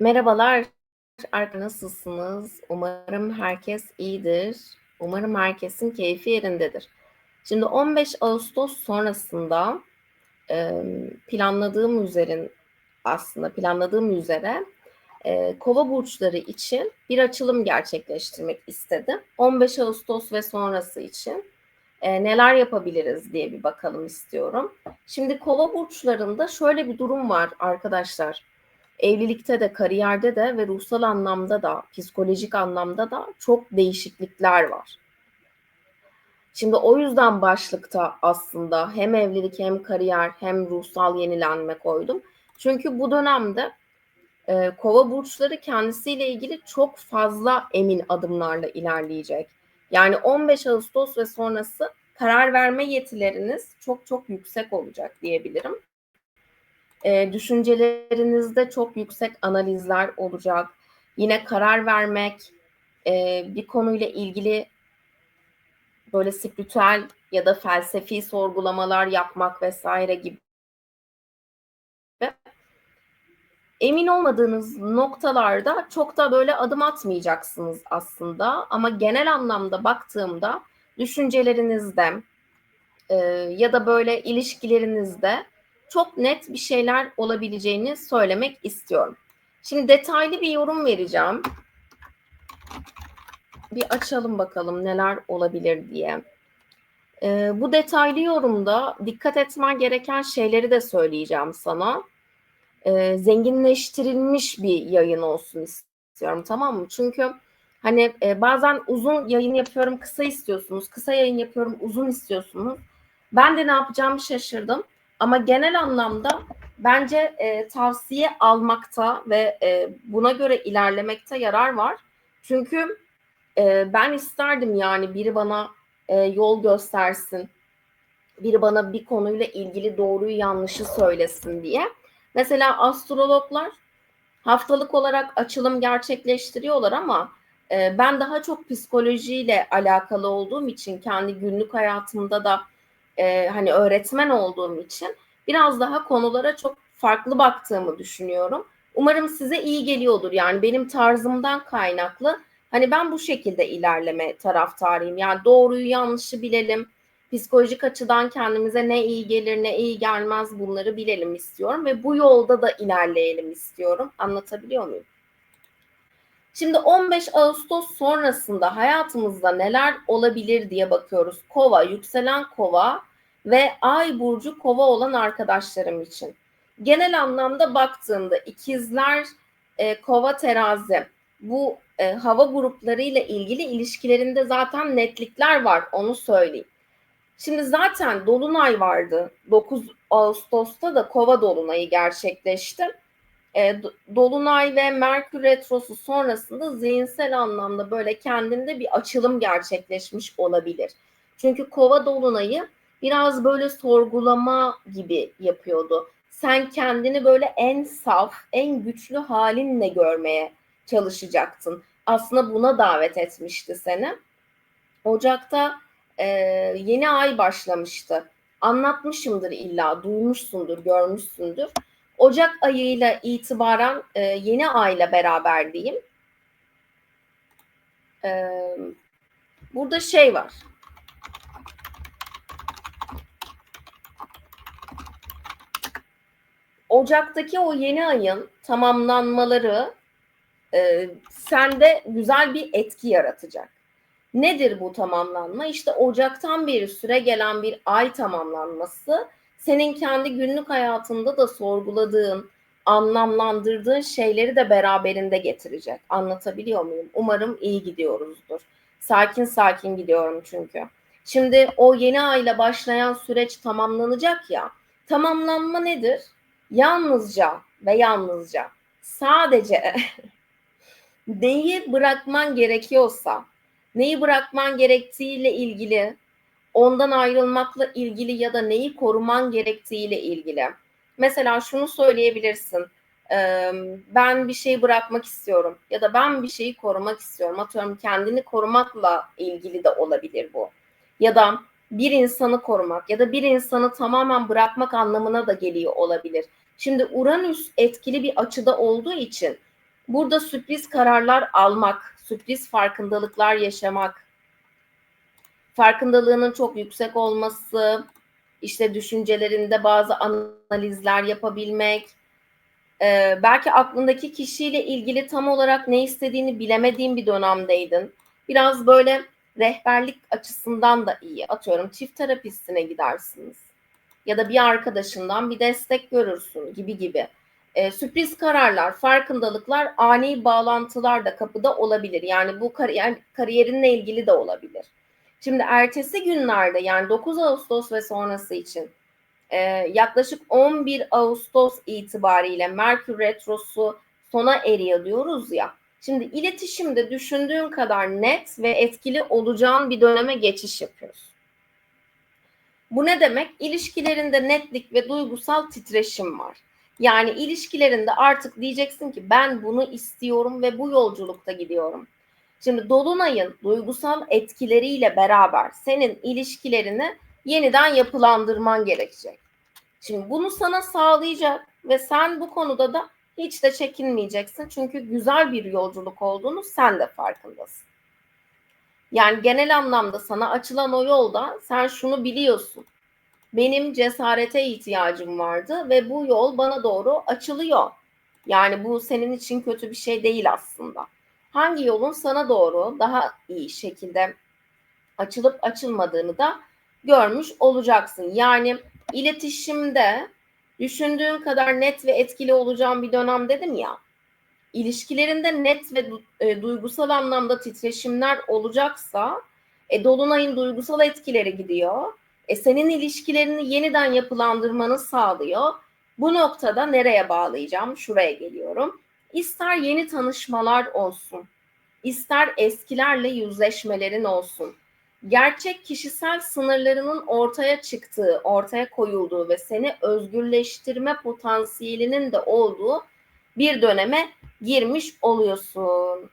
Merhabalar, nasılsınız? Umarım herkes iyidir. Umarım herkesin keyfi yerindedir. Şimdi 15 Ağustos sonrasında planladığım üzerin aslında planladığım üzere Kova burçları için bir açılım gerçekleştirmek istedim. 15 Ağustos ve sonrası için neler yapabiliriz diye bir bakalım istiyorum. Şimdi Kova burçlarında şöyle bir durum var arkadaşlar. Evlilikte de, kariyerde de ve ruhsal anlamda da, psikolojik anlamda da çok değişiklikler var. Şimdi o yüzden başlıkta aslında hem evlilik hem kariyer hem ruhsal yenilenme koydum. Çünkü bu dönemde e, kova burçları kendisiyle ilgili çok fazla emin adımlarla ilerleyecek. Yani 15 Ağustos ve sonrası karar verme yetileriniz çok çok yüksek olacak diyebilirim. E, düşüncelerinizde çok yüksek analizler olacak. Yine karar vermek, e, bir konuyla ilgili böyle spiritüel ya da felsefi sorgulamalar yapmak vesaire gibi emin olmadığınız noktalarda çok da böyle adım atmayacaksınız aslında ama genel anlamda baktığımda düşüncelerinizde e, ya da böyle ilişkilerinizde çok net bir şeyler olabileceğini söylemek istiyorum. Şimdi detaylı bir yorum vereceğim. Bir açalım bakalım neler olabilir diye. Ee, bu detaylı yorumda dikkat etmen gereken şeyleri de söyleyeceğim sana. Ee, zenginleştirilmiş bir yayın olsun istiyorum tamam mı? Çünkü hani e, bazen uzun yayın yapıyorum kısa istiyorsunuz, kısa yayın yapıyorum uzun istiyorsunuz. Ben de ne yapacağımı şaşırdım. Ama genel anlamda bence e, tavsiye almakta ve e, buna göre ilerlemekte yarar var. Çünkü e, ben isterdim yani biri bana e, yol göstersin, biri bana bir konuyla ilgili doğruyu yanlışı söylesin diye. Mesela astrologlar haftalık olarak açılım gerçekleştiriyorlar ama e, ben daha çok psikolojiyle alakalı olduğum için kendi günlük hayatımda da e, hani öğretmen olduğum için biraz daha konulara çok farklı baktığımı düşünüyorum. Umarım size iyi geliyordur. Yani benim tarzımdan kaynaklı hani ben bu şekilde ilerleme taraftarıyım. Yani doğruyu yanlışı bilelim. Psikolojik açıdan kendimize ne iyi gelir ne iyi gelmez bunları bilelim istiyorum ve bu yolda da ilerleyelim istiyorum. Anlatabiliyor muyum? Şimdi 15 Ağustos sonrasında hayatımızda neler olabilir diye bakıyoruz. Kova, yükselen kova ve ay burcu kova olan arkadaşlarım için. Genel anlamda baktığımda ikizler, e, kova terazi bu e, hava grupları ile ilgili ilişkilerinde zaten netlikler var onu söyleyeyim. Şimdi zaten dolunay vardı. 9 Ağustos'ta da kova dolunayı gerçekleşti e, Dolunay ve Merkür Retrosu sonrasında zihinsel anlamda böyle kendinde bir açılım gerçekleşmiş olabilir. Çünkü Kova Dolunay'ı biraz böyle sorgulama gibi yapıyordu. Sen kendini böyle en saf, en güçlü halinle görmeye çalışacaktın. Aslında buna davet etmişti seni. Ocak'ta e, yeni ay başlamıştı. Anlatmışımdır illa, duymuşsundur, görmüşsündür. Ocak ayıyla itibaren e, yeni ayla beraber diyeyim. E, burada şey var. Ocak'taki o yeni ayın tamamlanmaları e, sende güzel bir etki yaratacak. Nedir bu tamamlanma? İşte Ocak'tan beri süre gelen bir ay tamamlanması senin kendi günlük hayatında da sorguladığın, anlamlandırdığın şeyleri de beraberinde getirecek. Anlatabiliyor muyum? Umarım iyi gidiyoruzdur. Sakin sakin gidiyorum çünkü. Şimdi o yeni ayla başlayan süreç tamamlanacak ya. Tamamlanma nedir? Yalnızca ve yalnızca sadece neyi bırakman gerekiyorsa, neyi bırakman gerektiğiyle ilgili ondan ayrılmakla ilgili ya da neyi koruman gerektiğiyle ilgili. Mesela şunu söyleyebilirsin. Ben bir şeyi bırakmak istiyorum ya da ben bir şeyi korumak istiyorum. Atıyorum kendini korumakla ilgili de olabilir bu. Ya da bir insanı korumak ya da bir insanı tamamen bırakmak anlamına da geliyor olabilir. Şimdi Uranüs etkili bir açıda olduğu için Burada sürpriz kararlar almak, sürpriz farkındalıklar yaşamak, farkındalığının çok yüksek olması, işte düşüncelerinde bazı analizler yapabilmek, e, belki aklındaki kişiyle ilgili tam olarak ne istediğini bilemediğin bir dönemdeydin. Biraz böyle rehberlik açısından da iyi. Atıyorum çift terapistine gidersiniz. Ya da bir arkadaşından bir destek görürsün gibi gibi. E, sürpriz kararlar, farkındalıklar, ani bağlantılar da kapıda olabilir. Yani bu kariyer, kariyerinle ilgili de olabilir. Şimdi ertesi günlerde yani 9 Ağustos ve sonrası için e, yaklaşık 11 Ağustos itibariyle Merkür Retrosu sona eriyor diyoruz ya. Şimdi iletişimde düşündüğün kadar net ve etkili olacağın bir döneme geçiş yapıyoruz. Bu ne demek? İlişkilerinde netlik ve duygusal titreşim var. Yani ilişkilerinde artık diyeceksin ki ben bunu istiyorum ve bu yolculukta gidiyorum. Şimdi dolunayın duygusal etkileriyle beraber senin ilişkilerini yeniden yapılandırman gerekecek. Şimdi bunu sana sağlayacak ve sen bu konuda da hiç de çekinmeyeceksin. Çünkü güzel bir yolculuk olduğunu sen de farkındasın. Yani genel anlamda sana açılan o yolda sen şunu biliyorsun. Benim cesarete ihtiyacım vardı ve bu yol bana doğru açılıyor. Yani bu senin için kötü bir şey değil aslında. Hangi yolun sana doğru daha iyi şekilde açılıp açılmadığını da görmüş olacaksın. Yani iletişimde düşündüğün kadar net ve etkili olacağım bir dönem dedim ya. İlişkilerinde net ve e, duygusal anlamda titreşimler olacaksa e, dolunayın duygusal etkileri gidiyor. E, senin ilişkilerini yeniden yapılandırmanı sağlıyor. Bu noktada nereye bağlayacağım? Şuraya geliyorum. İster yeni tanışmalar olsun, ister eskilerle yüzleşmelerin olsun gerçek kişisel sınırlarının ortaya çıktığı, ortaya koyulduğu ve seni özgürleştirme potansiyelinin de olduğu bir döneme girmiş oluyorsun.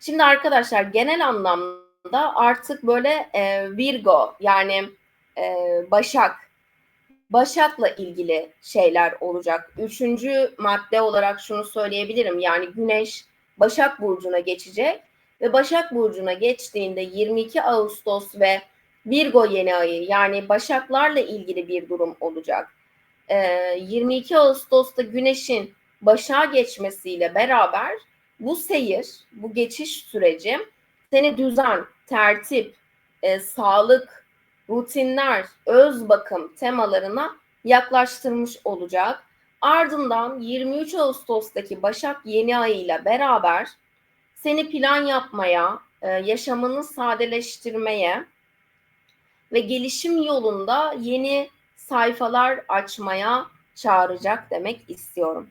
Şimdi arkadaşlar genel anlamda artık böyle e, Virgo yani e, Başak, Başak'la ilgili şeyler olacak. Üçüncü madde olarak şunu söyleyebilirim yani Güneş Başak Burcu'na geçecek ve Başak Burcu'na geçtiğinde 22 Ağustos ve Virgo yeni ayı yani Başaklarla ilgili bir durum olacak. Ee, 22 Ağustos'ta Güneş'in Başak'a geçmesiyle beraber bu seyir, bu geçiş süreci seni düzen, tertip, e, sağlık, rutinler, öz bakım temalarına yaklaştırmış olacak. Ardından 23 Ağustos'taki Başak yeni ayıyla beraber seni plan yapmaya, e, yaşamını sadeleştirmeye ve gelişim yolunda yeni sayfalar açmaya çağıracak demek istiyorum.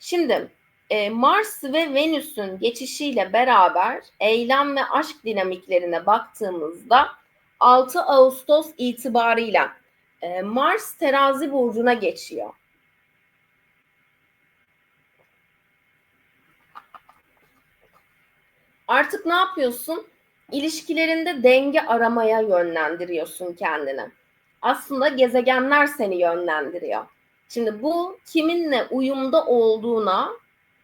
Şimdi e, Mars ve Venüs'ün geçişiyle beraber eylem ve aşk dinamiklerine baktığımızda 6 Ağustos itibarıyla e, Mars terazi burcuna geçiyor. Artık ne yapıyorsun? İlişkilerinde denge aramaya yönlendiriyorsun kendini. Aslında gezegenler seni yönlendiriyor. Şimdi bu kiminle uyumda olduğuna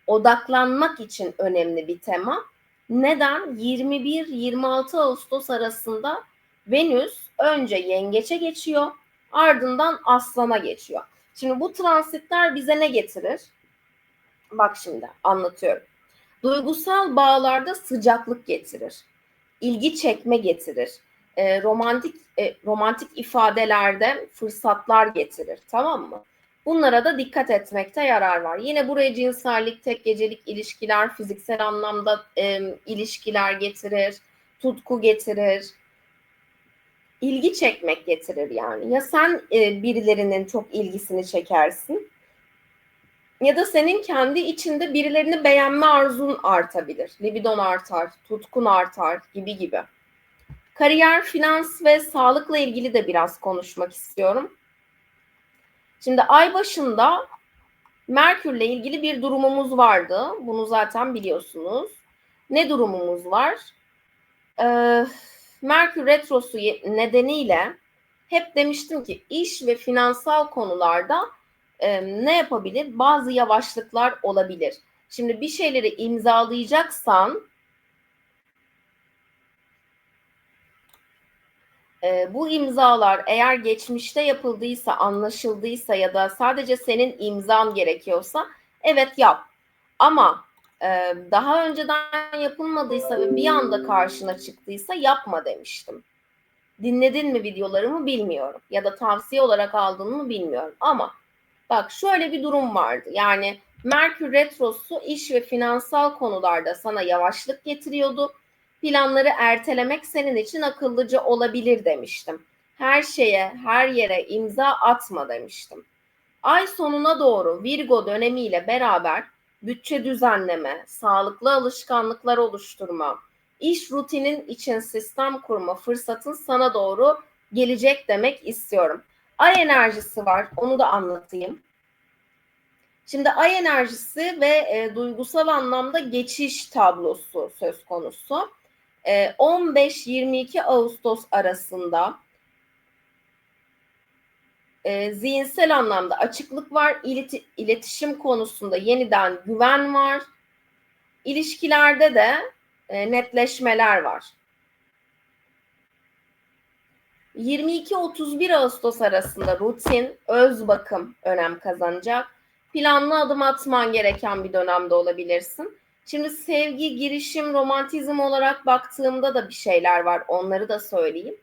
odaklanmak için önemli bir tema. Neden? 21-26 Ağustos arasında Venüs önce yengeçe geçiyor, ardından aslana geçiyor. Şimdi bu transitler bize ne getirir? Bak şimdi anlatıyorum. Duygusal bağlarda sıcaklık getirir. ilgi çekme getirir. E, romantik e, romantik ifadelerde fırsatlar getirir. Tamam mı? Bunlara da dikkat etmekte yarar var. Yine buraya cinsellik, tek gecelik ilişkiler, fiziksel anlamda e, ilişkiler getirir, tutku getirir, ilgi çekmek getirir yani. Ya sen e, birilerinin çok ilgisini çekersin ya da senin kendi içinde birilerini beğenme arzun artabilir. Libidon artar, tutkun artar gibi gibi. Kariyer, finans ve sağlıkla ilgili de biraz konuşmak istiyorum. Şimdi ay başında Merkürle ilgili bir durumumuz vardı. Bunu zaten biliyorsunuz. Ne durumumuz var? Ee, Merkür retrosu nedeniyle hep demiştim ki iş ve finansal konularda e, ne yapabilir? Bazı yavaşlıklar olabilir. Şimdi bir şeyleri imzalayacaksan e, bu imzalar eğer geçmişte yapıldıysa, anlaşıldıysa ya da sadece senin imzan gerekiyorsa evet yap. Ama daha önceden yapılmadıysa ve bir anda karşına çıktıysa yapma demiştim. Dinledin mi videolarımı bilmiyorum ya da tavsiye olarak aldın mı bilmiyorum ama bak şöyle bir durum vardı. Yani Merkür Retrosu iş ve finansal konularda sana yavaşlık getiriyordu. Planları ertelemek senin için akıllıca olabilir demiştim. Her şeye, her yere imza atma demiştim. Ay sonuna doğru Virgo dönemiyle beraber bütçe düzenleme, sağlıklı alışkanlıklar oluşturma, iş rutinin için sistem kurma fırsatın sana doğru gelecek demek istiyorum. Ay enerjisi var, onu da anlatayım. Şimdi ay enerjisi ve e, duygusal anlamda geçiş tablosu söz konusu. E, 15-22 Ağustos arasında e, zihinsel anlamda açıklık var, ileti, iletişim konusunda yeniden güven var, ilişkilerde de e, netleşmeler var. 22-31 Ağustos arasında rutin, öz bakım önem kazanacak. Planlı adım atman gereken bir dönemde olabilirsin. Şimdi sevgi, girişim, romantizm olarak baktığımda da bir şeyler var. Onları da söyleyeyim.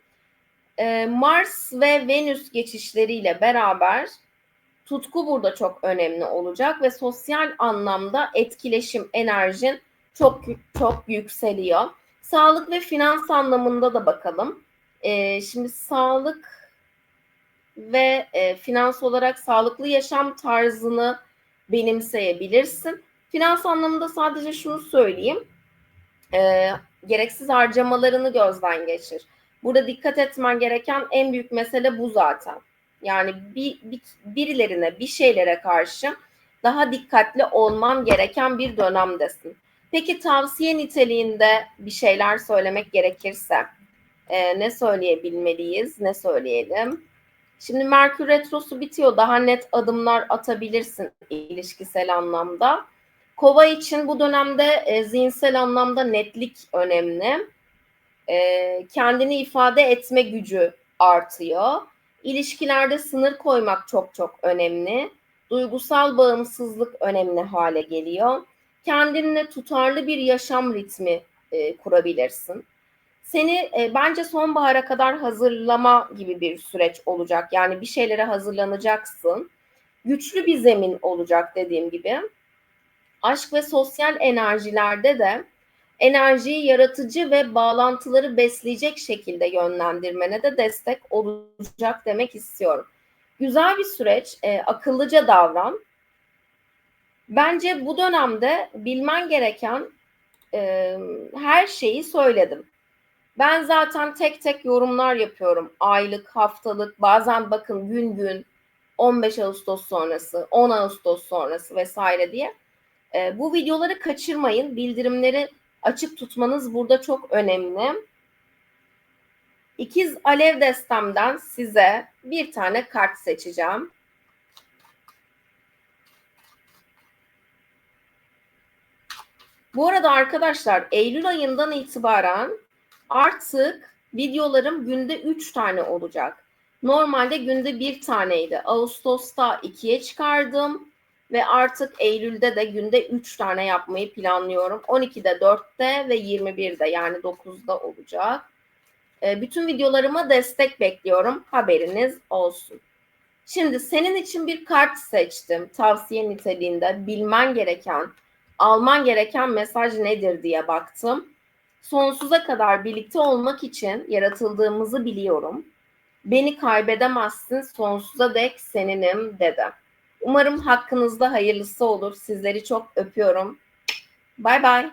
Ee, Mars ve Venüs geçişleriyle beraber tutku burada çok önemli olacak ve sosyal anlamda etkileşim enerjin çok çok yükseliyor. Sağlık ve finans anlamında da bakalım. Ee, şimdi sağlık ve e, finans olarak sağlıklı yaşam tarzını benimseyebilirsin. Finans anlamında sadece şunu söyleyeyim. E, gereksiz harcamalarını gözden geçir. Burada dikkat etmen gereken en büyük mesele bu zaten. Yani bir, bir birilerine, bir şeylere karşı daha dikkatli olman gereken bir dönemdesin. Peki tavsiye niteliğinde bir şeyler söylemek gerekirse e, ne söyleyebilmeliyiz, ne söyleyelim? Şimdi Merkür Retrosu bitiyor. Daha net adımlar atabilirsin ilişkisel anlamda. Kova için bu dönemde e, zihinsel anlamda netlik önemli. E, kendini ifade etme gücü artıyor. İlişkilerde sınır koymak çok çok önemli. Duygusal bağımsızlık önemli hale geliyor. Kendinle tutarlı bir yaşam ritmi e, kurabilirsin. Seni e, bence sonbahara kadar hazırlama gibi bir süreç olacak. Yani bir şeylere hazırlanacaksın. Güçlü bir zemin olacak dediğim gibi aşk ve sosyal enerjilerde de enerjiyi yaratıcı ve bağlantıları besleyecek şekilde yönlendirmene de destek olacak demek istiyorum. Güzel bir süreç, e, akıllıca davran. Bence bu dönemde bilmen gereken e, her şeyi söyledim. Ben zaten tek tek yorumlar yapıyorum. Aylık, haftalık, bazen bakın gün gün 15 Ağustos sonrası, 10 Ağustos sonrası vesaire diye. E, bu videoları kaçırmayın. Bildirimleri açık tutmanız burada çok önemli. İkiz Alev destemden size bir tane kart seçeceğim. Bu arada arkadaşlar Eylül ayından itibaren artık videolarım günde 3 tane olacak. Normalde günde bir taneydi. Ağustos'ta 2'ye çıkardım ve artık Eylül'de de günde 3 tane yapmayı planlıyorum. 12'de, 4'te ve 21'de yani 9'da olacak. E, bütün videolarıma destek bekliyorum. Haberiniz olsun. Şimdi senin için bir kart seçtim. Tavsiye niteliğinde bilmen gereken, alman gereken mesaj nedir diye baktım. Sonsuza kadar birlikte olmak için yaratıldığımızı biliyorum. Beni kaybedemezsin, sonsuza dek seninim dedi. Umarım hakkınızda hayırlısı olur. Sizleri çok öpüyorum. Bay bay.